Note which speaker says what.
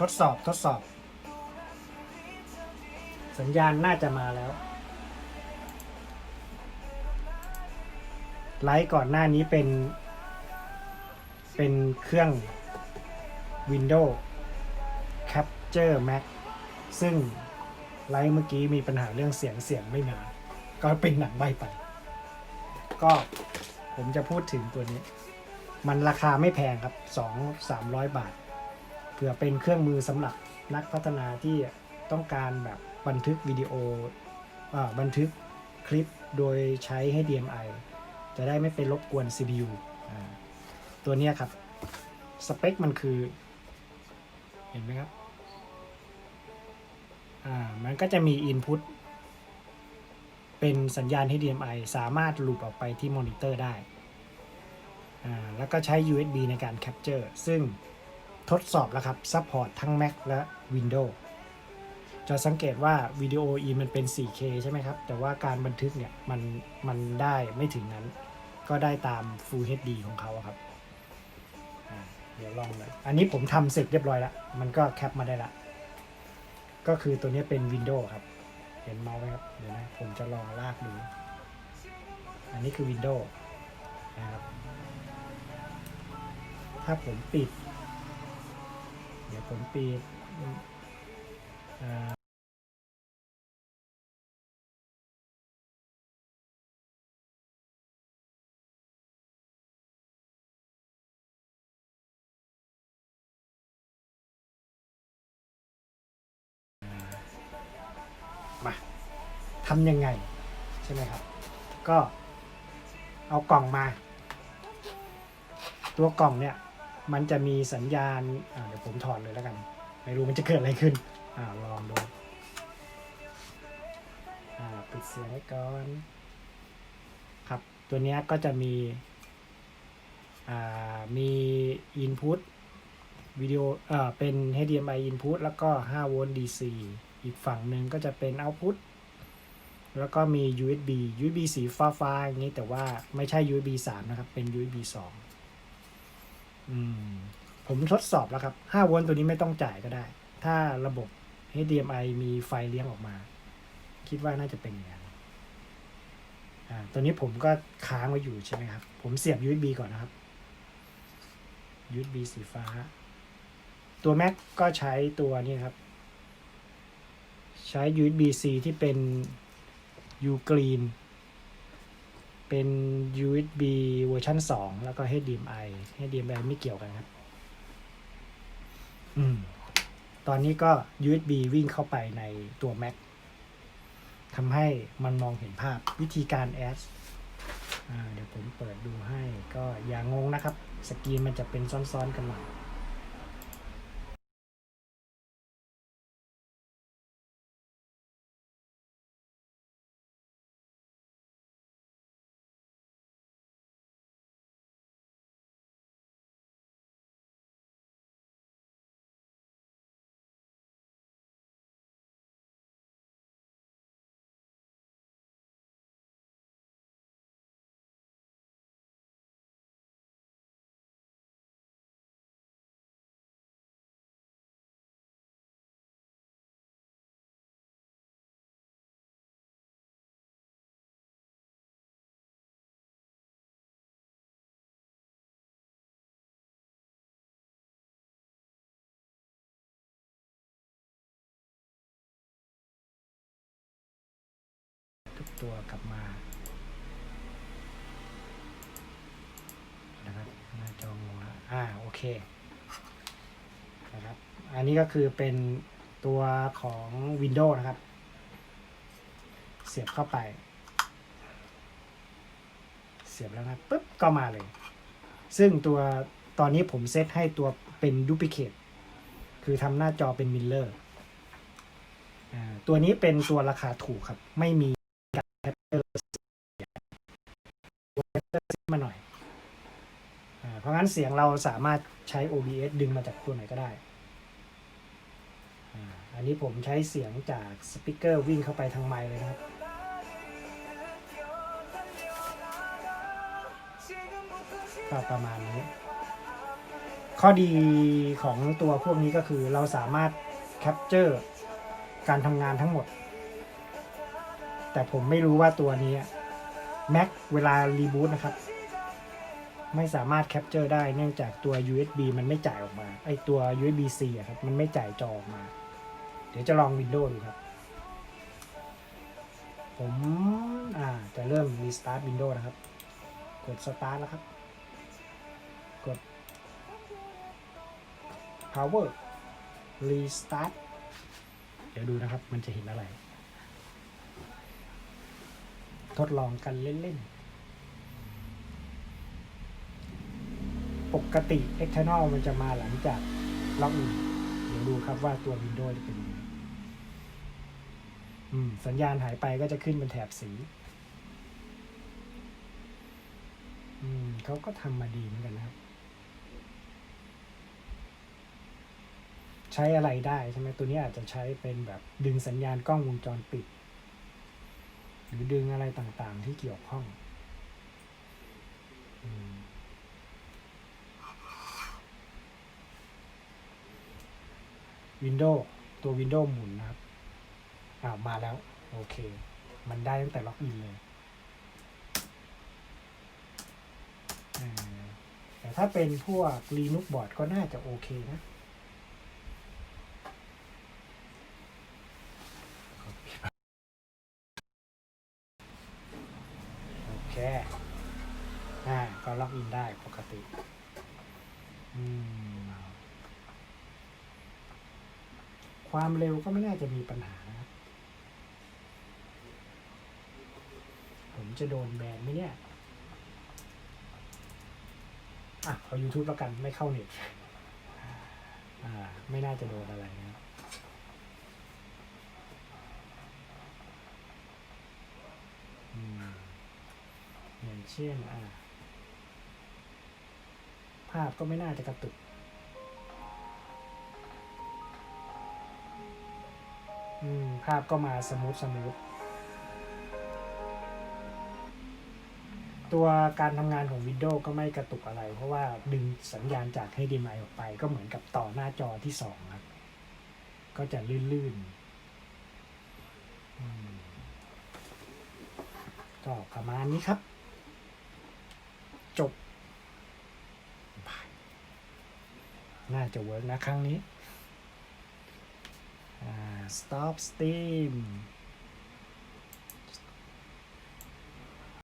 Speaker 1: ทดสอบทดสอบ สัญญาณน่าจะมาแล้ว ไลฟ์ก่อนหน้านี้เป็น เป็นเครื่อง Windows Capture Mac ซึ่งไลฟ์เมื่อกี้มีปัญหาเรื่องเสียงเสียงไม่มา ก็เป็นหนังใบไป ก็ผมจะพูดถึงตัวนี้ มันราคาไม่แพงครับ 2 300 บาท ผื่อเป็นเครื่องมือสำหรับนักพัฒนาที่ต้องการแบบบันทึกวิดีโออบันทึกคลิปโดยใช้ให้ DMI จะได้ไม่ไปรบกวน CPU ตัวนี้ครับ สเปคมันคือ เห็นไหมครับ อ่า มันก็จะมี Input เป็นสัญญาณ HDMI สามารถลูปออกไปที่มอนิเตอร์ได้ อ่า แล้วก็ใช้ USB ในการ Capture ซึ่ง ทดสอบแล้วครับซัพพอร์ตทั้ง Mac และ Windows จะสังเกตว่าวิดีโอ E มันเป็น 4K ใช่ไหมครับ แต่ว่าการบันทึกเนี่ยมันมันได้ไม่ถึงนั้น ก็ได้ตาม Full HD ของเขาครับเดี๋ยวลองเลยอันนี้ผมทำเสร็จเรียบร้อยแล้ว มันก็แคปมาได้ละ ก็คือตัวนี้เป็น Windows ครับ เห็นเมาส์ไหมครับ เดี๋ยวนะ ผมจะลองลากดู อันนี้คือ Windows นะครับ ถ้าผมปิด เดี๋ยวผมปิดมาทำยังไง ใช่ไหมครับ ก็เอากล่องมา ตัวกล่องเนี่ย มันจะมีสัญญาณเดี๋ยวผมถอดเลยแล้วกัน ไม่รู้มันจะเกิดอะไรขึ้นอลองดูปิดเสียงไว้ก่อนครับตัวนี้ก็จะมีมี input วิดีโอเอ่อเป็น HDMI input แล้วก็ 5 โวลต์ DC อีกฝั่งหนึ่งก็จะเป็น output แล้วก็มี USB USB สีฟ้าๆอย่างนี้แต่ว่าไม่ใช่ USB 3 นะครับ เป็น USB 2อืม ผมทดสอบแล้วครับ 5 โวลต์ตัวนี้ไม่ต้องจ่ายก็ได้ ถ้าระบบ HDMI มีไฟเลี้ยงออกมา คิดว่าน่าจะเป็นอย่างนั้นตัวนี้ผมก็ค้างไว้อยู่ใช่ไหมครับ ผมเสียบ USB ก่อนนะครับ USB สีฟ้า ตัว Mac ก็ใช้ตัวนี้ครับ ใช้ USB C ที่เป็น U Green เป็น USB เวอร์ชัน2 แล้วก็ HDMI HDMI ไม่เกี่ยวกันครับ อืม ตอนนี้ก็ USB วิ่งเข้าไปในตัว Mac ทำให้มันมองเห็นภาพวิธีการแอดอ่าเดี๋ยวผมเปิดดูให้ก็อย่างงงนะครับ สกรีนมันจะเป็นซ้อนๆกันหน่อย ตัวกลับมานะครับหน้าจองงละอ่าโอเคนะครับอันนี้ก็คือเป็นตัวของ Windows นะครับ เสียบเข้าไป เสียบแล้วนะปุ๊บก็มาเลย ซึ่งตัวตอนนี้ผมเซตให้ตัวเป็นดูพิเคทคือทำหน้าจอเป็นมิลเลอร์ตัวนี้เป็นตัวราคาถูกครับ ไม่มี อาเพราะงั้นเสียงเราสามารถใช้ OBS ดึงมาจากตัวไหนก็ได้ อันนี้ผมใช้เสียงจากสปีกเกอร์วิ่งเข้าไปทางไมค์เลยครับ ก็ประมาณนี้ ข้อดีของตัวพวกนี้ก็คือเราสามารถแคปเจอร์การทำงานทั้งหมด แต่ผมไม่รู้ว่าตัวนี้ Mac เวลารีบูตนะครับ ไม่สามารถแคปเจอร์ได้เนื่องจากตัว USB มันไม่จ่ายออกมา ไอตัว USB C อะครับ มันไม่จ่ายจอออกมา เดี๋ยวจะลอง Windows ดูครับ ผมอ่าจะเริ่ม Restart Windows นะครับ กด Start แล้วครับ กด Power Restart เดี๋ยวดูนะครับ มันจะเห็นอะไร ทดลองกันเล่น ๆ ปกติ external มันจะมาหลังจากล็อกอินเดี๋ยวดูครับว่าตัว Windows จะเป็นยังไงสัญญาณหายไปก็จะขึ้นเป็นแถบสีอืมเขาก็ทำมาดีเหมือนกันนะครับ ใช้อะไรได้ใช่ไหมตัวนี้อาจจะใช้เป็นแบบดึงสัญญาณกล้องวงจรปิด หรือดึงอะไรต่างๆที่เกี่ยวข้อง อืม วินโดว์ตัววินโดว์หมุนนะครับอ่ามาแล้ว โอเค มันได้ตั้งแต่ล็อกอินเลยแต่ถ้าเป็นพวก Linux board ก็น่าจะโอเคนะโอเคอ่าก็ล็อกอินได้ปกติ อืม ความเร็วก็ไม่น่าจะมีปัญหานะครับ ผมจะโดนแบนไหมเนี่ย อะเอา YouTube แล้วกันไม่เข้าเน็ตอ่า ไม่น่าจะโดนอะไรนะครับอย่างเช่นอ่าภาพก็ไม่น่าจะกระตุก อืม ภาพก็มาสมูทสมูทตัวการทำงานของ Windows ก็ไม่กระตุกอะไร เพราะว่าดึงสัญญาณจาก HDMI ออกไป ก็เหมือนกับต่อหน้าจอที่สองครับ ก็จะลื่นๆก็ประมาณนี้ครับ จบ น่าจะเวิร์กนะครั้งนี้ stop steam.